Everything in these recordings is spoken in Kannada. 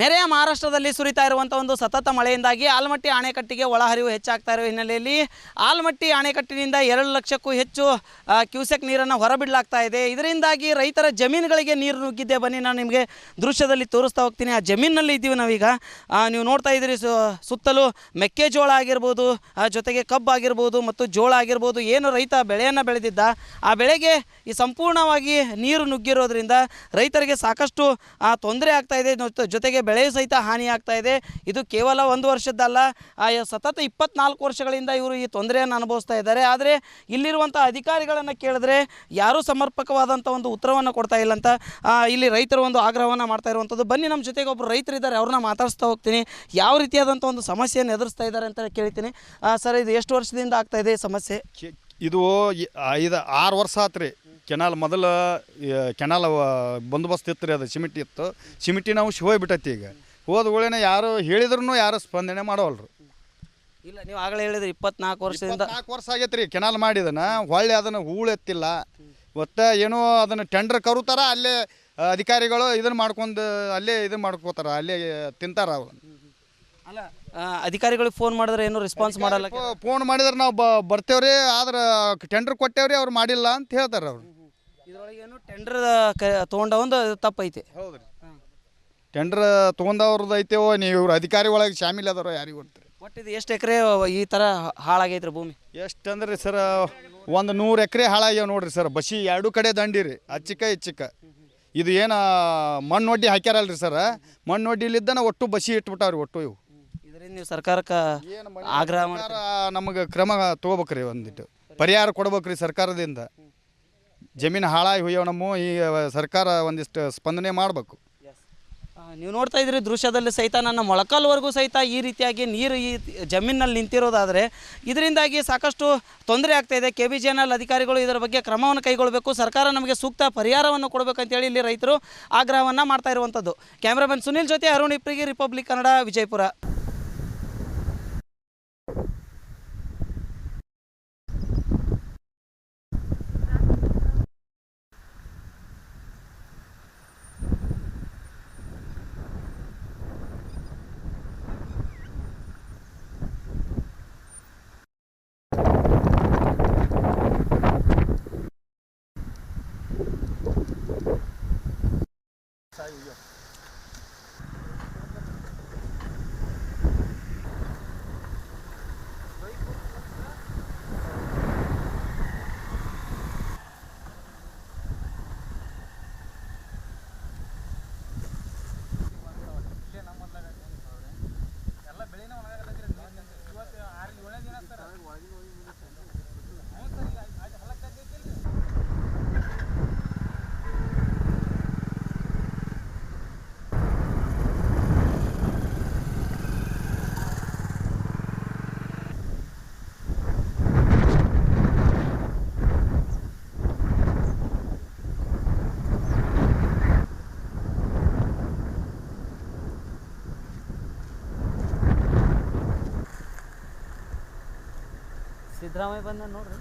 ನೆರೆಯ ಮಹಾರಾಷ್ಟ್ರದಲ್ಲಿ ಸುರಿತಾ ಇರುವಂಥ ಒಂದು ಸತತ ಮಳೆಯಿಂದಾಗಿ ಆಲಮಟ್ಟಿ ಅಣೆಕಟ್ಟಿಗೆ ಒಳಹರಿವು ಹೆಚ್ಚಾಗ್ತಾ ಇರುವ ಹಿನ್ನೆಲೆಯಲ್ಲಿ ಆಲಮಟ್ಟಿ ಅಣೆಕಟ್ಟಿನಿಂದ ಎರಡು ಲಕ್ಷಕ್ಕೂ ಹೆಚ್ಚು ಕ್ಯೂಸೆಕ್ ನೀರನ್ನು ಹೊರಬಿಡಲಾಗ್ತಾ ಇದೆ. ಇದರಿಂದಾಗಿ ರೈತರ ಜಮೀನುಗಳಿಗೆ ನೀರು ನುಗ್ಗಿದ್ದೆ ಬನ್ನಿ, ನಾನು ನಿಮಗೆ ದೃಶ್ಯದಲ್ಲಿ ತೋರಿಸ್ತಾ ಹೋಗ್ತೀನಿ. ಆ ಜಮೀನಿನಲ್ಲಿ ಇದ್ದೀವಿ ನಾವೀಗ. ನೀವು ನೋಡ್ತಾ ಇದ್ದೀರಿ ಸುತ್ತಲೂ ಮೆಕ್ಕೆಜೋಳ ಆಗಿರ್ಬೋದು ಜೊತೆಗೆ ಕಬ್ಬು ಆಗಿರ್ಬೋದು ಮತ್ತು ಜೋಳ ಆಗಿರ್ಬೋದು. ಏನು ರೈತ ಬೆಳೆಯನ್ನು ಬೆಳೆದಿದ್ದ? ಆ ಬೆಳೆಗೆ ಈ ಸಂಪೂರ್ಣವಾಗಿ ನೀರು ನುಗ್ಗಿರೋದ್ರಿಂದ ರೈತರಿಗೆ ಸಾಕಷ್ಟು ತೊಂದರೆ ಆಗ್ತಾ ಇದೆ. ಜೊತೆಗೆ ಬೆಳೆ ಸಹಿತ ಹಾನಿ ಆಗ್ತಾ ಇದೆ. ಇದು ಕೇವಲ ಒಂದು ವರ್ಷದ್ದಲ್ಲ ಸತತ ಇಪ್ಪತ್ನಾಲ್ಕು ವರ್ಷಗಳಿಂದ ಇವರು ಈ ತೊಂದರೆಯನ್ನು ಅನುಭವಿಸ್ತಾ ಇದ್ದಾರೆ. ಆದರೆ ಇಲ್ಲಿರುವಂಥ ಅಧಿಕಾರಿಗಳನ್ನು ಕೇಳಿದ್ರೆ ಯಾರೂ ಸಮರ್ಪಕವಾದಂಥ ಒಂದು ಉತ್ತರವನ್ನು ಕೊಡ್ತಾ ಇಲ್ಲ ಅಂತ ಇಲ್ಲಿ ರೈತರು ಒಂದು ಆಗ್ರಹವನ್ನು ಮಾಡ್ತಾ ಇರುವಂಥದ್ದು. ಬನ್ನಿ, ನಮ್ಮ ಜೊತೆಗೆ ಒಬ್ಬರು ರೈತರು ಇದ್ದಾರೆ, ಅವ್ರನ್ನ ಮಾತಾಡಿಸ್ತಾ ಹೋಗ್ತೀನಿ. ಯಾವ ರೀತಿಯಾದಂಥ ಒಂದು ಸಮಸ್ಯೆಯನ್ನು ಎದುರಿಸ್ತಾ ಇದ್ದಾರೆ ಅಂತ ಕೇಳ್ತೀನಿ. ಸರ್, ಇದು ಎಷ್ಟು ವರ್ಷದಿಂದ ಆಗ್ತಾ ಇದೆ ಸಮಸ್ಯೆ? ಇದು ಐದು, ಆರು ವರ್ಷ ಆತು ರೀ ಕೆನಾಲ್ ಮೊದಲು ಕೆನಾಲ್ ಬಂದೋಬಸ್ತ್ ಇತ್ತು ರೀ ಅದು ಸಿಮಿಟಿ ಇತ್ತು. ಸಿಮಿಟಿ ನಾವು ಹೋಗ್ಬಿಟ್ಟೈತಿ ಈಗ. ಹೋದ ವೇಳೆನ ಯಾರು ಹೇಳಿದ್ರು ಯಾರು ಸ್ಪಂದನೆ ಮಾಡೋಲ್ರು ಇಲ್ಲ ನೀವು ಆಗಲೇ ಹೇಳಿದ್ರಿ ಇಪ್ಪತ್ನಾಲ್ಕು ವರ್ಷದಿಂದ. ನಾಲ್ಕು ವರ್ಷ ಆಗೈತೆ ರೀ ಕೆನಾಲ್ ಮಾಡಿದನ. ಹೊಳ್ಳಿ ಅದನ್ನು ಹೂಳು ಎತ್ತಿಲ್ಲ. ಒಟ್ಟು ಏನೋ ಅದನ್ನು ಟೆಂಡರ್ ಕರುತಾರ ಅಲ್ಲೇ ಅಧಿಕಾರಿಗಳು ಇದನ್ನು ಮಾಡ್ಕೊಂಡು ಅಲ್ಲೇ ಇದನ್ನು ಮಾಡ್ಕೋತಾರ ಅಲ್ಲೇ ತಿಂತಾರ ಅವ್ರು. ಅಲ್ಲ ಅಧಿಕಾರಿಗಳಿಗೆ ಫೋನ್ ಮಾಡಿದ್ರೆ ಏನು ರೆಸ್ಪಾನ್ಸ್ ಮಾಡಲ್ಲ ಫೋನ್ ಮಾಡಿದ್ರೆ ನಾವು ಬರ್ತೇವ್ರಿ ಆದ್ರೆ ಟೆಂಡರ್ ಕೊಟ್ಟೇವ್ರಿ ಅವ್ರು ಮಾಡಿಲ್ಲ ಅಂತ ಹೇಳ್ತಾರೆ ಅವ್ರು. ಇದ್ರೊಳಗೆ ಏನು ಟೆಂಡರ್ ತೊಗೊಂಡ ಒಂದು ತಪ್ಪೈತೆ. ಹೌದು ರೀ ಟೆಂಡರ್ ತೊಗೊಂಡವ್ರದ್ದು ಐತೆವೋ ನೀವು ಇವ್ರು ಅಧಿಕಾರಿ ಒಳಗೆ ಶಾಮಿಲ್ ಅದಾರೋ ಯಾರಿಗೆ ಗೊತ್ತ್ರಿ ಒಟ್ಟು ಇದು ಎಷ್ಟು ಎಕರೆ ಈ ಥರ ಹಾಳಾಗೈತ್ರಿ ಭೂಮಿ? ಎಷ್ಟು ಅಂದ್ರೆ ಸರ್ ಒಂದು ನೂರು ಎಕರೆ ಹಾಳಾಗ್ಯಾವ ನೋಡ್ರಿ ಸರ್. ಬಸಿ ಎರಡು ಕಡೆ ದಂಡಿರಿ ಅಚ್ಚಿಕ ಇಚ್ಚಿಕ. ಇದು ಏನು ಮಣ್ಣು ಒಡ್ಡಿ ಹಾಕ್ಯಾರಲ್ರಿ ಸರ್. ಮಣ್ಣು ಒಡ್ಡಿಲಿದ್ದನ ಒಟ್ಟು ಬಸಿ ಇಟ್ಬಿಟ್ಟಾವ್ರಿ ಒಟ್ಟು ಇವು. ಇದರಿಂದ ನೀವು ಸರ್ಕಾರಕ್ಕೆ ಆಗ್ರಹ ಸರ್ಕಾರ ನಮಗೆ ಕ್ರಮ ತೊಗೋಬೇಕ್ರಿ ಒಂದಿಟ್ಟು. ಪರಿಹಾರ ಕೊಡ್ಬೇಕ್ರಿ ಸರ್ಕಾರದಿಂದ. ಜಮೀನು ಹಾಳಾಗಿ ಹೋಯೋ ನಮ್ಮ ಈ ಸರ್ಕಾರ ಒಂದಿಷ್ಟು ಸ್ಪಂದನೆ ಮಾಡಬೇಕು. ನೀವು ನೋಡ್ತಾ ಇದ್ರಿ ದೃಶ್ಯದಲ್ಲಿ ಸಹಿತ ನನ್ನ ಮೊಳಕಾಲ್ವರೆಗೂ ಸಹಿತ ಈ ರೀತಿಯಾಗಿ ನೀರು ಈ ಜಮೀನಲ್ಲಿ ನಿಂತಿರೋದಾದರೆ, ಇದರಿಂದಾಗಿ ಸಾಕಷ್ಟು ತೊಂದರೆ ಆಗ್ತಾ ಇದೆ. ಕೆ ಬಿ ಜಿ ಅಧಿಕಾರಿಗಳು ಇದರ ಬಗ್ಗೆ ಕ್ರಮವನ್ನು ಕೈಗೊಳ್ಳಬೇಕು ಸರ್ಕಾರ ನಮಗೆ ಸೂಕ್ತ ಪರಿಹಾರವನ್ನು ಕೊಡಬೇಕಂತೇಳಿ ಇಲ್ಲಿ ರೈತರು ಆಗ್ರಹವನ್ನು ಮಾಡ್ತಾ ಇರುವಂಥದ್ದು. ಕ್ಯಾಮ್ರಾಮನ್ ಸುನಿಲ್ ಜೊತೆ ಅರುಣ್ ಇಪ್ರಿಗೆ, ರಿಪಬ್ಲಿಕ್ ಕನ್ನಡ, ವಿಜಯಪುರ. 啥有用？ಸಿದ್ದರಾಮಯ್ಯ ಬಂದ ನೋಡ್ರಿ.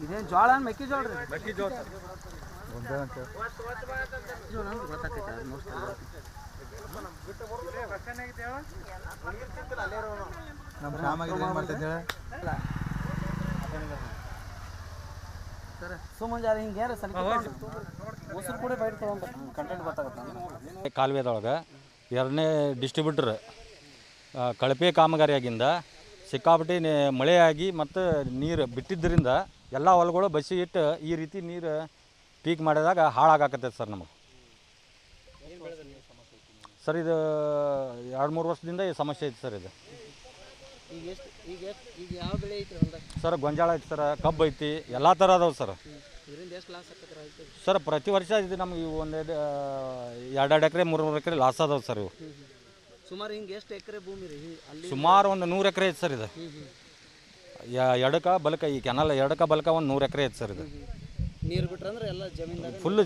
ಇದೇನು ಜೋಳ ಮೆಕ್ಕೆಜೋಳ ರೀ? ಮೆಕ್ಕೆಜೋಳ ಜೋಳ ಗೊತ್ತಾಗ್ತೈತೆ ನಮ್ಮ ಶ್ಯಾಮಾಗಿದ್ರೆ ಕಾಲುವೆದೊಳಗೆ ಎರಡನೇ ಡಿಸ್ಟ್ರಿಬ್ಯೂಟರ್ ಕಳಪೆ ಕಾಮಗಾರಿಯಾಗಿಂದ ಸಿಕ್ಕಾಪಟ್ಟಿ ಮಳೆಯಾಗಿ ಮತ್ತು ನೀರು ಬಿಟ್ಟಿದ್ದರಿಂದ ಎಲ್ಲ ಹೊಲಗಳು ಬಸಿ ಇಟ್ಟು ಈ ರೀತಿ ನೀರು ಪೀಕ್ ಮಾಡಿದಾಗ ಹಾಳಾಗಕತ್ತೈತೆ ಸರ್ ನಮಗೆ. ಸರ್ ಇದು ಎರಡು ಮೂರು ವರ್ಷದಿಂದ ಈ ಸಮಸ್ಯೆ ಐತೆ ಸರ್ ಇದು. ಈಗ ಎಷ್ಟು ಈಗ ಎಷ್ಟು ಈಗ ಯಾವ ಬೆಳೆ ಐತ್ರಿ ಹೊಲ್ದಾಗ? ಸರ್ ಗೊಂಜಾಳ ಐತಿ ಸರ್ ಕಬ್ಬು ಐತಿ ಎಲ್ಲ ಥರ ಅದಾವೆ ಸರ್. ಇದರಿಂದ ಎಷ್ಟು ಲಾಸ್ ಆಗ್ತದೆ ರೈತರಿಗೆ? ಸರ್ ಪ್ರತಿ ವರ್ಷ ಇದು ನಮ್ಗೆ ಇವು ಒಂದೆರಡು ಎರಡೆರಡು ಎಕರೆ ಮೂರು ಮೂರು ಎಕರೆ ಲಾಸ್ ಅದಾವೆ ಸರ್ ಇವು. ಸುಮಾರು ಹಿಂಗೆ ಎಷ್ಟು ಎಕರೆ ಭೂಮಿ ರೀ ಅಲ್ಲಿ? ಸುಮಾರು ಒಂದು ನೂರು ಎಕರೆ ಐತೆ ಸರ್ ಇದು. ಯ- ಎಡಕ ಬಲಕ ಈ ಕೆನಲ್ ಎಡಕ ಬಲಕ ಒಂದು ನೂರು ಎಕರೆ ಐತೆ ಸರ್ ಇದು. ನೀರು ಬಿಟ್ರೆ ಅಂದ್ರೆ ಎಲ್ಲ ಜಮೀನ್ದಾಗ ಫುಲ್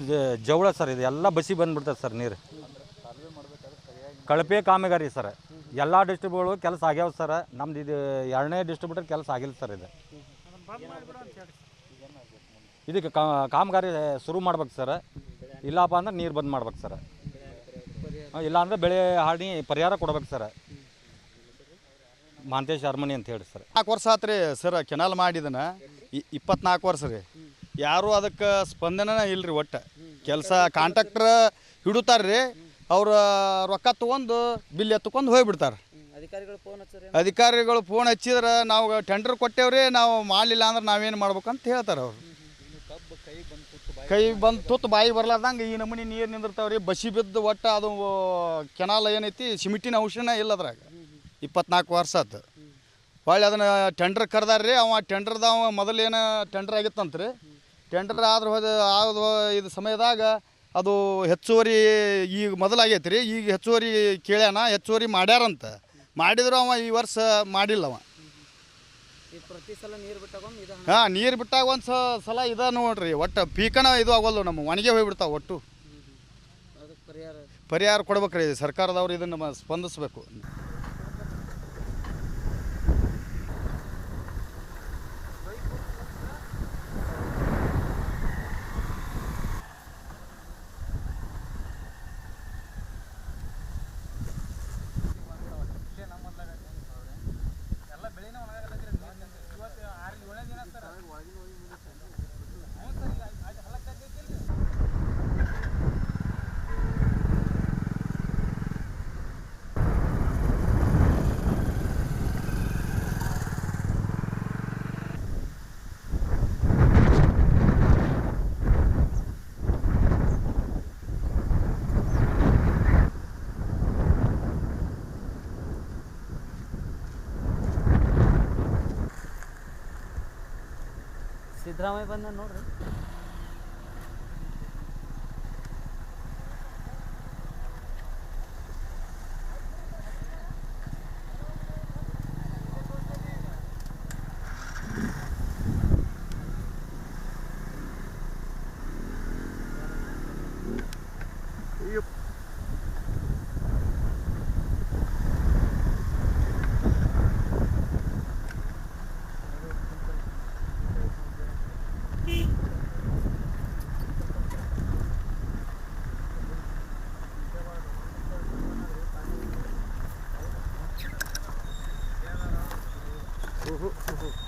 ಜವಳ ಸರ್ ಇದು ಎಲ್ಲ ಬಸಿ ಬಂದ್ಬಿಡ್ತದೆ ಸರ್ ನೀರು. ಕಳಪೆ ಕಾಮಗಾರಿ ಸರ್. ಎಲ್ಲ ಡಿಸ್ಟ್ರಿಬ್ಯೂಟ್ಗಳು ಕೆಲಸ ಆಗ್ಯಾವ ಸರ್. ನಮ್ದು ಇದು ಎರಡನೇ ಡಿಸ್ಟ್ರಿಬ್ಯೂಟರ್ ಕೆಲಸ ಆಗಿಲ್ಲ ಸರ್ ಇದು. ಇದಕ್ಕೆ ಕಾಮಗಾರಿ ಶುರು ಮಾಡ್ಬೇಕು ಸರ್. ಇಲ್ಲಪ್ಪ ಅಂದ್ರೆ ನೀರು ಬಂದ್ ಮಾಡ್ಬೇಕು ಸರ್. ಇಲ್ಲ ಅಂದ್ರೆ ಬೆಳೆ ಹಾಡಿ ಪರಿಹಾರ ಕೊಡ್ಬೇಕು ಸರ್. ಮಾಂತೇಶ್ ಅರಮನಿ ಅಂತ ಹೇಳಿ ಸರ್. ನಾಲ್ಕು ವರ್ಷ ಆತ್ರಿ ಸರ್ ಕೆನಾಲ್ ಮಾಡಿದನ. ಇಪ್ಪತ್ನಾಲ್ಕು ವರ್ಷ ರೀ. ಯಾರೂ ಅದಕ್ಕೆ ಸ್ಪಂದನ ಇಲ್ರಿ ಒಟ್ಟು. ಕೆಲಸ ಕಾಂಟ್ರಾಕ್ಟ್ರ್ ಹಿಡುತ್ತಾರ್ರಿ. ಅವ್ರ ರೊಕ್ಕ ತೊಗೊಂಡು ಬಿಲ್ ಎತ್ಕೊಂಡು ಹೋಗ್ಬಿಡ್ತಾರೆ. ಅಧಿಕಾರಿಗಳು ಫೋನ್ ಹಚ್ಚಾರೆ ಅಧಿಕಾರಿಗಳು ಫೋನ್ ಹಚ್ಚಿದ್ರೆ ನಾವು ಟೆಂಡರ್ ಕೊಟ್ಟೇವ್ರಿ ನಾವು ಮಾಡಲಿಲ್ಲ ಅಂದ್ರೆ ನಾವೇನು ಮಾಡ್ಬೇಕಂತ ಹೇಳ್ತಾರೆ ಅವರು. ಕೈ ಬಂದು ತುತ್ತು ಬಾಯಿ ಬರ್ಲಾರ್ದಂಗೆ ಈ ನಮೂನಿ ನೀರು ನಿಂದಿರ್ತಾವ್ರಿ ಬಸಿ ಬಿದ್ದು ಒಟ್ಟು ಅದು ಕೆನಾಲ ಏನೈತಿ ಸಿಮಿಟಿನ ಔಷಧಿನ ಇಲ್ಲ ಅದ್ರಾಗ. ಇಪ್ಪತ್ನಾಲ್ಕು ವರ್ಷ ಆತು. ಹೊಳ್ಳಿ ಅದನ್ನು ಟೆಂಡರ್ ಕರೆದಾರ್ರಿ ಅವ ಟೆಂಡರ್ದವ ಮೊದಲೇನು ಟೆಂಡರ್ ಆಗಿತ್ತಂತ್ರಿ. ಟೆಂಡರ್ ಆದ್ರೆ ಹೋದ ಆದ ಇದು ಸಮಯದಾಗ ಅದು ಹೆಚ್ಚುವರಿ ಈಗ ಮೊದಲಾಗೈತೆ ರೀ ಈಗ ಹೆಚ್ಚುವರಿ ಕೇಳ್ಯಾನ ಹೆಚ್ಚುವರಿ ಮಾಡ್ಯಾರಂತ. ಮಾಡಿದ್ರು ಅವ ಈ ವರ್ಷ ಮಾಡಿಲ್ಲ ಅವ ಹಾಂ ನೀರು ಬಿಟ್ಟಾಗ ಒಂದು ಸಲ ಇದ ನೋಡ್ರಿ. ಒಟ್ಟು ಪೀಕನ ಇದು ಆಗೋಲ್ಲ ನಮ್ಮ ಒಣಗೆ ಹೋಗ್ಬಿಡ್ತಾವೆ ಒಟ್ಟು. ಪರಿಹಾರ ಕೊಡ್ಬೇಕ್ರಿ. ಸರ್ಕಾರದವ್ರು ಇದನ್ನು ಸ್ಪಂದಿಸ್ಬೇಕು. ಡ್ರಾಮೆ ಬಂದ ನೋಡ್ರಿ Yep. Whoa, whoa, whoa.